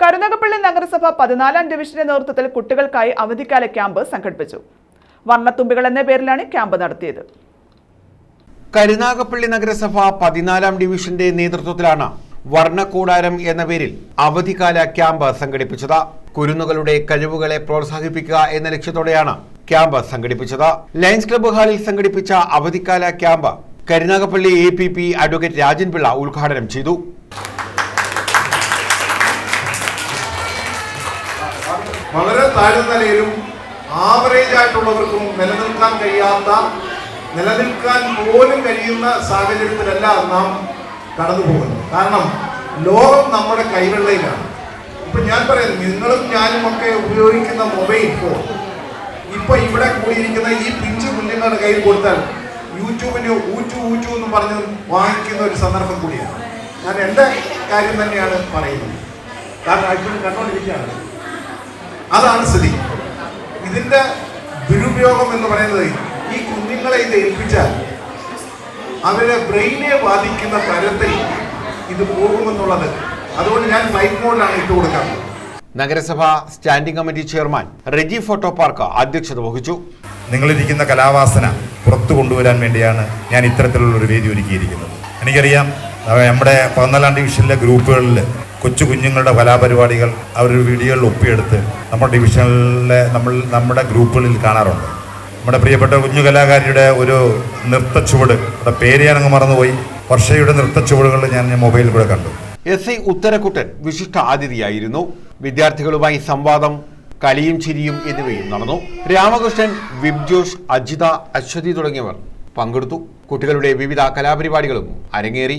കരുനാഗപ്പള്ളി നഗരസഭ പതിനാലാം ഡിവിഷന്റെ നേതൃത്വത്തിൽ കുട്ടികൾക്കായി അവധിക്കാല ക്യാമ്പ് സംഘടിപ്പിച്ചു. വർണത്തുമ്പികൾ എന്ന പേരിലാണ് ക്യാമ്പ് നടത്തിയത്. കരുനാഗപ്പള്ളി നഗരസഭ പതിനാലാം ഡിവിഷന്റെ നേതൃത്വത്തിലാണ് വർണക്കൂടാരം എന്ന പേരിൽ അവധിക്കാല ക്യാമ്പ് സംഘടിപ്പിച്ചത്. കുരുന്നുകളുടെ കഴിവുകളെ പ്രോത്സാഹിപ്പിക്കുക എന്ന ലക്ഷ്യത്തോടെയാണ് ക്യാമ്പ് സംഘടിപ്പിച്ചത്. ലയൻസ് ക്ലബ് ഹാളിൽ സംഘടിപ്പിച്ച അവധിക്കാല camp Karunagappally A P P advocate Rajan Pillai ഉദ്ഘാടനം ചെയ്തു. വളരെ താഴ്ന്ന നിലയിലും ആവറേജ് ആയിട്ടുള്ളവർക്കും നിലനിൽക്കാൻ കഴിയാത്ത നിലനിൽക്കാൻ പോലും കഴിയുന്ന സാഹചര്യത്തിലല്ല നാം കടന്നു പോകുന്നത് കാരണം ലോകം നമ്മുടെ കൈവെള്ളയിലാണ്. ഇപ്പൊ ഞാൻ പറയാം നിങ്ങളും ഞാനും ഒക്കെ ഉപയോഗിക്കുന്ന മൊബൈൽ ഫോൺ ഇപ്പൊ ഇവിടെ കൂടിയിരിക്കുന്ന ഈ പിഞ്ചു കുഞ്ഞുങ്ങളുടെ കയ്യിൽ കൊടുത്താൽ യൂട്യൂബിന് ഊറ്റു ഊറ്റു എന്ന് പറഞ്ഞ് വാങ്ങിക്കുന്ന ഒരു സന്ദർഭം കൂടിയാണ്. ഞാൻ എന്റെ കാര്യം തന്നെയാണ് പറയുന്നത്. കാരണം ഇപ്പോഴും കണ്ടുകൊണ്ടിരിക്കുകയാണ് അതാണ് സ്ഥിതി. ഇതിന്റെ ദുരുപയോഗം എന്ന് പറയുന്നത് ഈ കുഞ്ഞുങ്ങളെ ഇത് ഏൽപ്പിച്ചാൽ അവരുടെ ബ്രെയിനെ ബാധിക്കുന്ന തരത്തിൽ ഇത് പോകുമെന്നുള്ളത്. അതുകൊണ്ട് ഞാൻ ഫ്ലൈറ്റ് മോഡിലാണ് ഇട്ട് കൊടുക്കാറുള്ളത് നഗരസഭ standing committee chairman Reji photo park അധ്യക്ഷത വഹിച്ചു. നിങ്ങളിരിക്കുന്ന കലാവാസന പുറത്തു കൊണ്ടുവരാൻ വേണ്ടിയാണ് ഞാൻ ഇത്തരത്തിലുള്ള ഒരു വേദി ഒരുക്കിയിരിക്കുന്നത്. എനിക്കറിയാം നമ്മുടെ പതിനാലാം ഡിവിഷനിലെ ഗ്രൂപ്പുകളിൽ കൊച്ചു കുഞ്ഞുങ്ങളുടെ കലാപരിപാടികൾ അവരുടെ വീഡിയോയിൽ ഒപ്പിയെടുത്ത് നമ്മുടെ ഡിവിഷനിലെ നമ്മൾ നമ്മുടെ ഗ്രൂപ്പുകളിൽ കാണാറുണ്ട്. നമ്മുടെ പ്രിയപ്പെട്ട കുഞ്ഞു കലാകാരിയുടെ ഒരു നൃത്ത ചുവട് അവിടെ പേര് ഞാനങ്ങ് മറന്നുപോയി. വർഷയുടെ നൃത്ത ചുവടുകൾ ഞാൻ ഞാൻ മൊബൈലിൽ കൂടെ കണ്ടു. എസ് ഐ ഉത്തരക്കുട്ടൻ വിശിഷ്ട അതിഥിയായിരുന്നു വിദ്യാർത്ഥികളുമായി സംവാദം കളിയും ചിരിയും എന്നിവയും നടന്നു. രാമകൃഷ്ണൻ വിബ്ജോഷ് അജിത അശ്വതി തുടങ്ങിയവർ പങ്കെടുത്തു. കുട്ടികളുടെ വിവിധ കലാപരിപാടികളും അരങ്ങേറി.